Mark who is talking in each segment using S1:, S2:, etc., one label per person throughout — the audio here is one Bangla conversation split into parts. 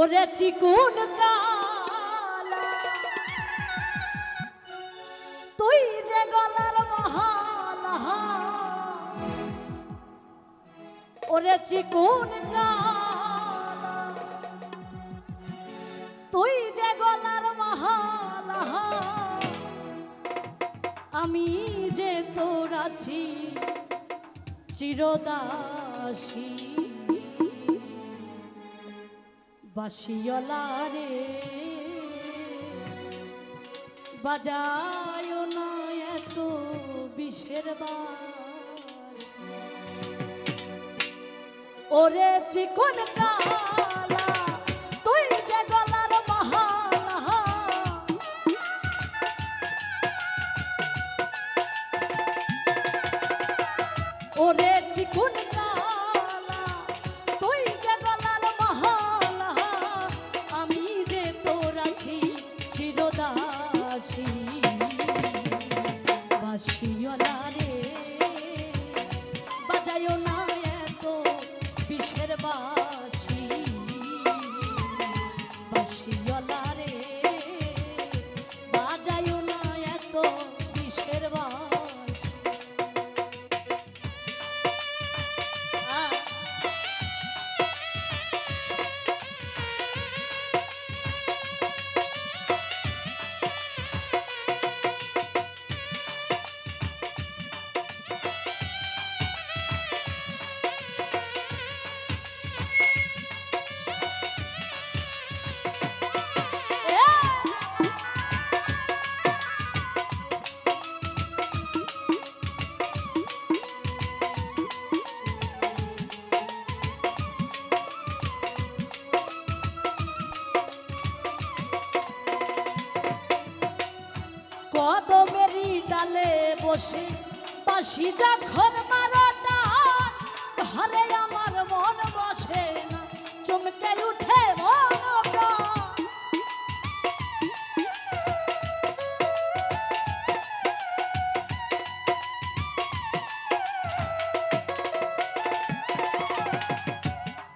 S1: ওরে চিকুন তুই যে গলার মহালহা ওরে চিকুন তুই যে গলার মহালহা আমি যে তোর আছি, চিরদাসী। বাসিয়লা রে বাজায় না এত বিষের। ওরে চিকন কালা কদমেরই ডালে বসে বাসি যখন মারোটা, ঘরে আমার মন বসে না, চমকে উঠে মন।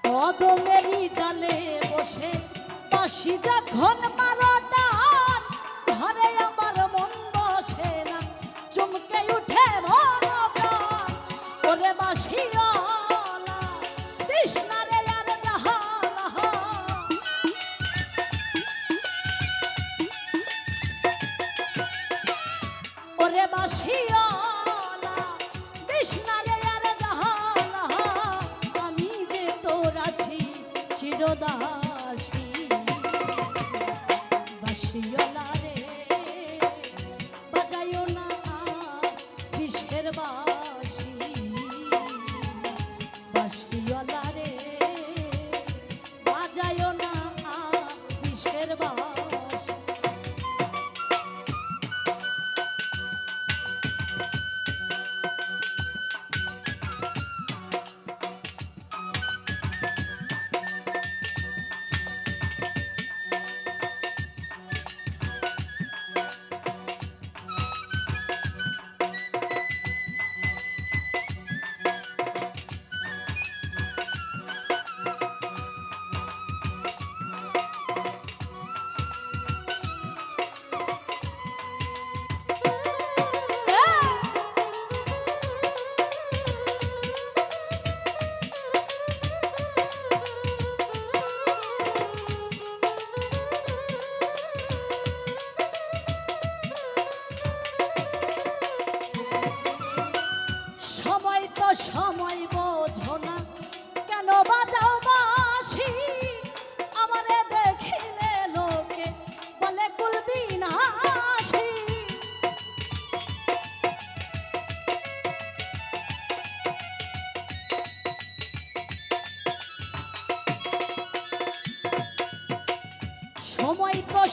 S1: কদমেরই ডালে বসে বাসি যখন মারোটা জাহালা আমি যে তোর আছি চিরদাসী। বাসিওয়ালা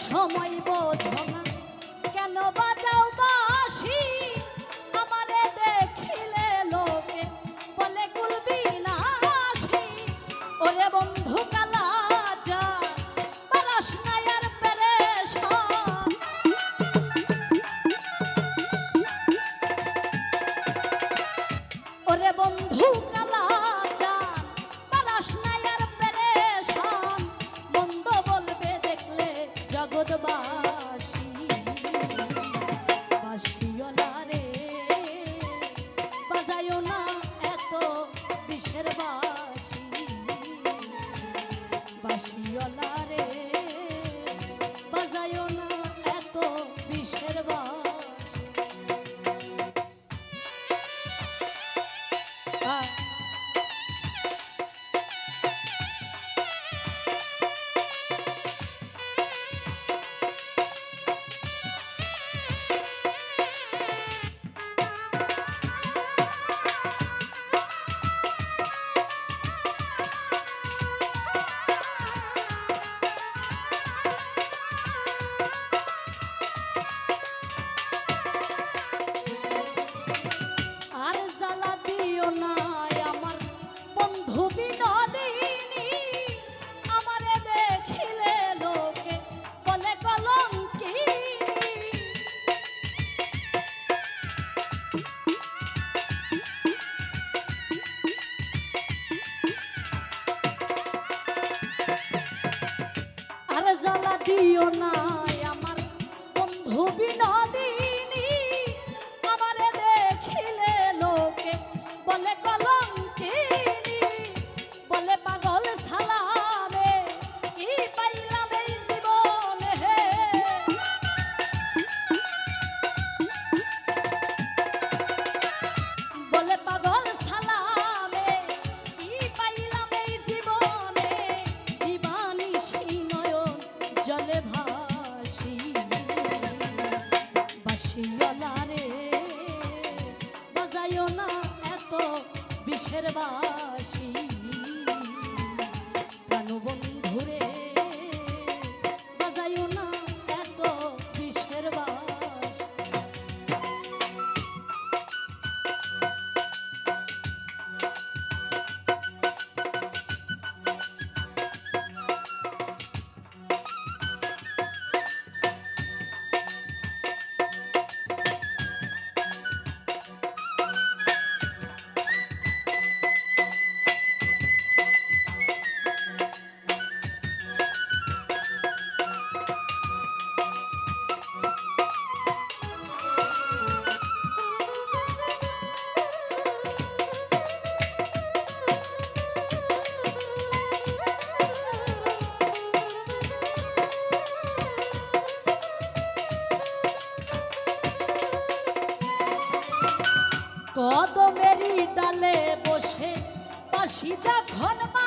S1: সময় বোঝো 吧。জ্বালা দিও না আমার বন্ধু বিনোদিনী। আমারে দেখিলে লোকে বলে কল বিশ্বের বাসী। কদমেরি ডালে বসে পাশি যখন মা